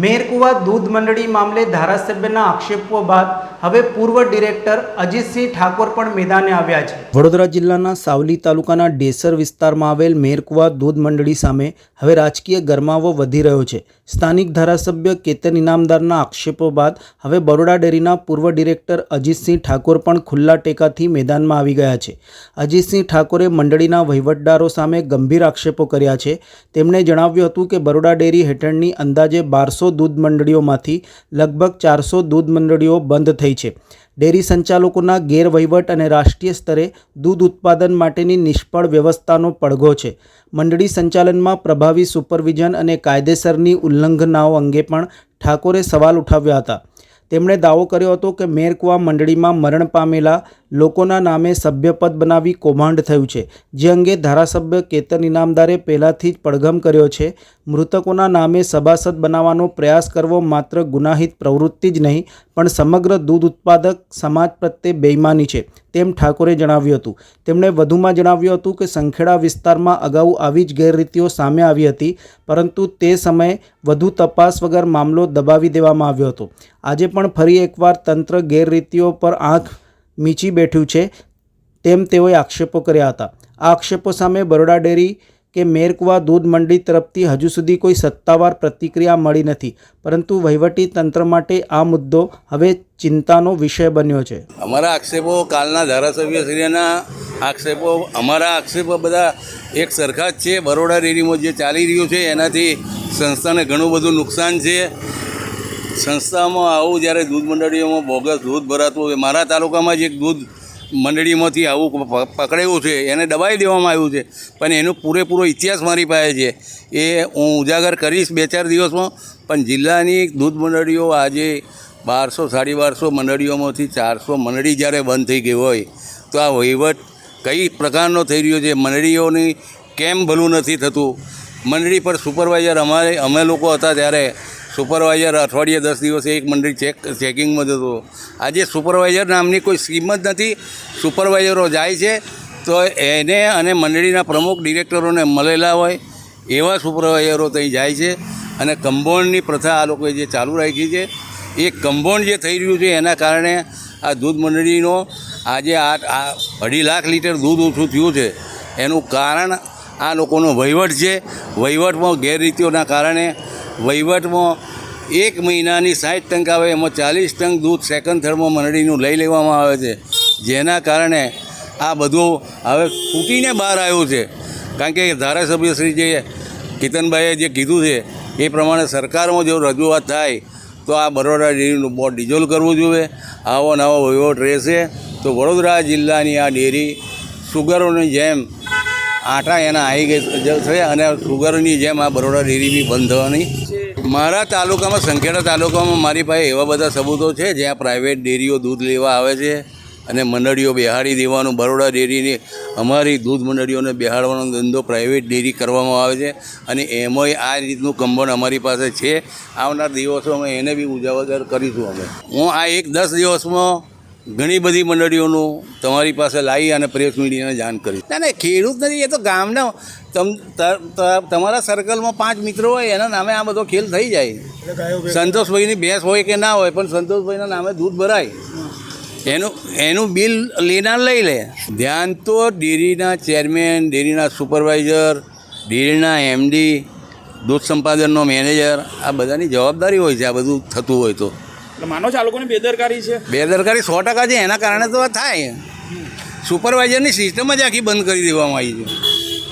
મેરકુવા દૂધ મંડળી મામલે ધારાસભ્યના આક્ષેપો બાદ હવે પૂર્વ ડિરેક્ટર અજીતસિંહ ઠાકોર પણ મેદાને આવ્યા છે. વડોદરા જિલ્લાના સાવલી તાલુકાના ડેસર વિસ્તારમાં આવેલ મેરકુવા દૂધ મંડળી સામે હવે રાજકીય ગરમાવો વધી રહ્યો છે. સ્થાનિક ધારાસભ્ય કેતન ઇનામદારના આક્ષેપો બાદ હવે બરોડા ડેરીના પૂર્વ ડિરેક્ટર અજીતસિંહ ઠાકોર પણ ખુલ્લા ટેકાથી મેદાનમાં આવી ગયા છે. અજીતસિંહ ઠાકોરે મંડળીના વહીવટદારો સામે ગંભીર આક્ષેપો કર્યા છે. તેમણે જણાવ્યું હતું કે બરોડા ડેરી હેઠળની અંદાજે બારસો દૂધ મંડળીઓમાંથી લગભગ ચારસો દૂધ મંડળીઓ બંધ થઈ છે. ડેરી સંચાલકોના ગેરવહીવટ અને રાષ્ટ્રીય સ્તરે દૂધ ઉત્પાદન માટેની નિષ્ફળ વ્યવસ્થાનો પડઘો છે. મંડળી સંચાલનમાં પ્રભાવી સુપરવિઝન અને કાયદેસરની ઉલ્લંઘનાઓ અંગે પણ ઠાકોરે સવાલ ઉઠાવ્યા હતા. તેમણે દાવો કર્યો હતો કે મેરકુવા મંડળીમાં મરણ પામેલા લોકોના નામે સભ્યપદ બનાવી કૌભાંડ થયું છે. જે અંગે ધારાસભ્ય કેતન ઇનામદારે પહેલાંથી જ પડઘમ કર્યો છે. મૃતકોના નામે સભાસદ બનાવવાનો પ્રયાસ કરવો માત્ર ગુનાહિત પ્રવૃત્તિ જ નહીં, પણ સમગ્ર દૂધ ઉત્પાદક સમાજ પ્રત્યે બેઈમાની છે, તેમ ઠાકોરે જણાવ્યું હતું. તેમણે વધુમાં જણાવ્યું હતું કે સંખેડા વિસ્તારમાં અગાઉ આવી જ ગેરરીતિઓ સામે આવી હતી, પરંતુ તે સમયે વધુ તપાસ વગર મામલો દબાવી દેવામાં આવ્યો હતો. આજે પણ ફરી એકવાર તંત્ર ગેરરીતિઓ પર આંખ મીચી બેઠ્યું છે, તેમ તેઓએ આક્ષેપો કર્યા હતા. આ આક્ષેપો સામે બરોડા ડેરી કે મેરકુવા દૂધ મંડી તરફથી હજુ સુધી કોઈ સત્તાવાર પ્રતિક્રિયા મળી નથી. પરંતુ વહીવટી તંત્ર માટે આ મુદ્દો હવે ચિંતાનો વિષય બન્યો છે. અમારા આક્ષેપો કાલના ધારાસભ્યશ્રીના આક્ષેપો, અમારા આક્ષેપો બધા એક સરખા જ છે. બરોડા ડેરીમાં જે ચાલી રહ્યું છે, એનાથી સંસ્થાને ઘણું બધું નુકસાન છે. સંસ્થામાં આવું જ્યારે દૂધ મંડળીઓમાં બોગસ દૂધ ભરાતું હોય, મારા તાલુકામાં જ એક દૂધ મંડળીમાંથી આવું પકડાયું છે, એને દબાઈ દેવામાં આવ્યું છે. પણ એનો પૂરેપૂરો ઇતિહાસ મારી પાસે છે. એ હું ઉજાગર કરીશ બે ચાર દિવસમાં, પણ જિલ્લાની દૂધ મંડળીઓ આજે બારસો, સાડી બારસો મંડળીઓમાંથી ચારસો મંડળી જ્યારે બંધ થઈ ગઈ હોય, તો આ વહીવટ કઈ પ્રકારનો થઈ રહ્યો છે? મંડળીઓની કેમ ભલું નથી થતું? મંડળી પર સુપરવાઇઝર અમારે, અમે લોકો હતા ત્યારે સુપરવાઇઝર અઠવાડિયે દસ દિવસે એક મંડળી ચેક ચેકિંગમાં જતો. આજે સુપરવાઇઝર નામની કોઈ સ્કીમ જ નથી. સુપરવાઇઝરો જાય છે, તો એને અને મંડળીના પ્રમુખ ડિરેક્ટરોને મળેલા હોય, એવા સુપરવાઇઝરો ત્યાં જાય છે. અને કંપાઉન્ડની પ્રથા આ લોકોએ જે ચાલુ રાખી છે, એ કંપાઉન્ડ જે થઈ રહ્યું છે, એના કારણે આ દૂધ મંડળીનો આજે આ અઢી લાખ લીટર દૂધ ઓછું થયું છે. એનું કારણ આ લોકોનો વહીવટ છે. વહીવટમાં ગેરરીતિઓના કારણે વહીવટમાં એક મહિનાની સાઠ ટંક આવે, એમાં ચાલીસ ટંક દૂધ સેકન્ડ થર્ડમાં મંડળીનું લઈ લેવામાં આવે છે. જેના કારણે આ બધું હવે ફૂટીને બહાર આવ્યું છે. કારણ કે ધારાસભ્ય શ્રી જે કેતનભાઈએ જે કીધું છે, એ પ્રમાણે સરકારમાં જો રજૂઆત થાય, તો આ બરોડા ડેરીનું બોર્ડ ડિઝોલ્વ કરવું જોઈએ. આવો નવો વહીવટ રહેશે. તો વડોદરા જિલ્લાની આ ડેરી સુગરોની જેમ આટા એના આવી ગઈ છે અને સુગરની જેમ આ બરોડા ડેરી બી બંધ થવાની. મારા તાલુકામાં, સંખેડા તાલુકામાં મારી પાસે એવા બધા સબૂતો છે, જ્યાં પ્રાઇવેટ ડેરીઓ દૂધ લેવા આવે છે અને મંડળીઓ બેહાડી દેવાનું. બરોડા ડેરીની અમારી દૂધ મંડળીઓને બેહાડવાનો ધંધો પ્રાઇવેટ ડેરી કરવામાં આવે છે અને એમાંય આ રીતનું કંબણ અમારી પાસે છે. આવનાર દિવસોમાં એને બી ઉજાગર કરીશું અમે. હું આ એક દસ દિવસમાં ઘણી બધી મંડળીઓનું તમારી પાસે લાવી અને પ્રેસ મીડિયાને જાણ કરી. ના ના ખેડૂત નથી એ તો ગામના તમ તમારા સર્કલમાં પાંચ મિત્રો હોય એના નામે આ બધો ખેલ થઈ જાય. સંતોષભાઈની ભેંસ હોય કે ના હોય પણ સંતોષભાઈના નામે દૂધ ભરાય. એનું એનું બિલ લેનાર લઈ લે. ધ્યાન તો ડેરીના ચેરમેન ડેરીના સુપરવાઇઝર ડેરીના એમડી દૂધ સંપાદનનો મેનેજર આ બધાની જવાબદારી હોય છે આ બધું થતું હોય તો. એટલે માનો છો આ લોકોની બેદરકારી છે? બેદરકારી સો ટકા છે. એના કારણે તો થાય. સુપરવાઇઝરની સિસ્ટમ જ આખી બંધ કરી દેવામાં આવી છે.